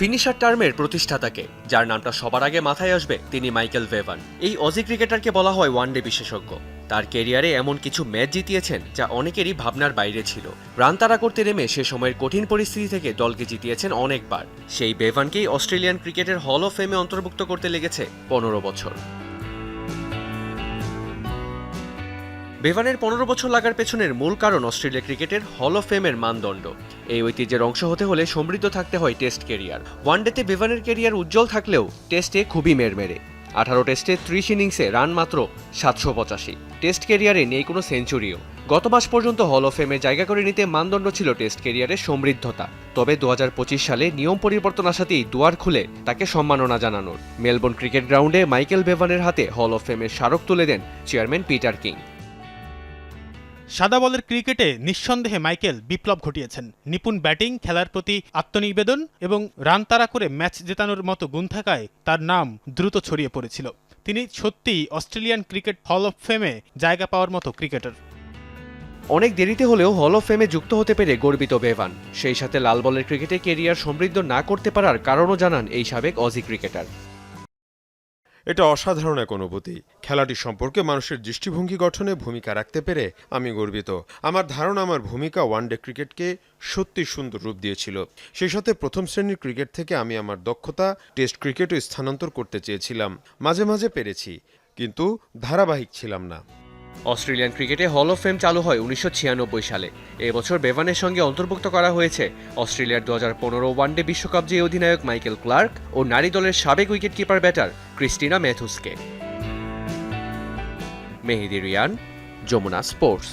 Finisher টার্মের প্রতিষ্ঠাতাকে যার নামটা সবার আগে মাথায় আসবে তিনি মাইকেল ভেভান এই অজি ক্রিকেটারকে বলা হয় ওয়ানডে বিশেষজ্ঞ। তার কেরিয়ারে এমন কিছু ম্যাচ জিতিয়েছেন যা অনেকেরই ভাবনার বাইরে ছিল। রান তারা করতে নেমে সে সময়ের কঠিন পরিস্থিতি থেকে দলকে জিতিয়েছেন অনেকবার। সেই বেভানকেই অস্ট্রেলিয়ান ক্রিকেটের হল অফ ফেমে অন্তর্ভুক্ত করতে লেগেছে পনেরো বছর। বেভানের পনেরো বছর লাগার পেছনের মূল কারণ অস্ট্রেলিয়া ক্রিকেটের হল অফ ফেমের মানদণ্ড। এই ঐতিহ্যের অংশ হতে হলে সমৃদ্ধ থাকতে হয় টেস্ট কেরিয়ার। ওয়ানডেতে বেভানের কেরিয়ার উজ্জ্বল থাকলেও টেস্টে খুবই মেরমেরে। আঠারো টেস্টে ত্রিশ ইনিংসে রান মাত্র সাতশো পঁচাশি। টেস্ট কেরিয়ারে নেই কোনো সেঞ্চুরিও। গত মাস পর্যন্ত হল অফ ফেমে জায়গা করে নিতে মানদণ্ড ছিল টেস্ট কেরিয়ারের সমৃদ্ধতা। তবে দু হাজার পঁচিশ সালে নিয়ম পরিবর্তন আসাতেই দুয়ার খুলে তাকে সম্মাননা জানানোর। মেলবোর্ন ক্রিকেট গ্রাউন্ডে মাইকেল বেভানের হাতে হল অফ ফেমের স্মারক তুলে দেন চেয়ারম্যান পিটার কিং। সাদা বলের ক্রিকেটে নিঃসন্দেহে মাইকেল বিপ্লব ঘটিয়েছেন। নিপুণ ব্যাটিং, খেলার প্রতি আত্মনিবেদন এবং রান তাড়া করে ম্যাচ জেতানোর মতো গুণ থাকায় তার নাম দ্রুত ছড়িয়ে পড়েছিল। তিনি সত্যিই অস্ট্রেলিয়ান ক্রিকেট হল অফ ফেমে জায়গা পাওয়ার মতো ক্রিকেটার। অনেক দেরিতে হলেও হল অফ ফেমে যুক্ত হতে পেরে গর্বিত বেভান। সেই সাথে লাল বলের ক্রিকেটে কেরিয়ার সমৃদ্ধ না করতে পারার কারণও জানান এই সাবেক অজি ক্রিকেটার এটা অসাধারণ এক অনুভূতি। খেলাটি সম্পর্কে মানুষের দৃষ্টিভঙ্গি গঠনে ভূমিকা রাখতে পেরে আমি গর্বিত। আমার ধারণা, আমার ভূমিকা ওয়ানডে ক্রিকেটকে সত্যি সুন্দর রূপ দিয়েছিল। সেই সাথে প্রথম শ্রেণির ক্রিকেট থেকে আমি আমার দক্ষতা টেস্ট ক্রিকেটও স্থানান্তর করতে চেয়েছিলাম। মাঝে মাঝে পেরেছি, কিন্তু ধারাবাহিক ছিলাম না। অস্ট্রেলিয়ান ক্রিকেটে হল অফ ফেম চালু হয় উনিশশো ছিয়ানব্বই সালে। এবছর বেভানের সঙ্গে অন্তর্ভুক্ত করা হয়েছে অস্ট্রেলিয়ার দু হাজার পনেরো ওয়ানডে বিশ্বকাপ যে অধিনায়ক মাইকেল ক্লার্ক ও নারী দলের সাবেক উইকেট কিপার ব্যাটার ক্রিস্টিনা ম্যাথুসকে। মেহেদি রিয়ান, যমুনা স্পোর্টস।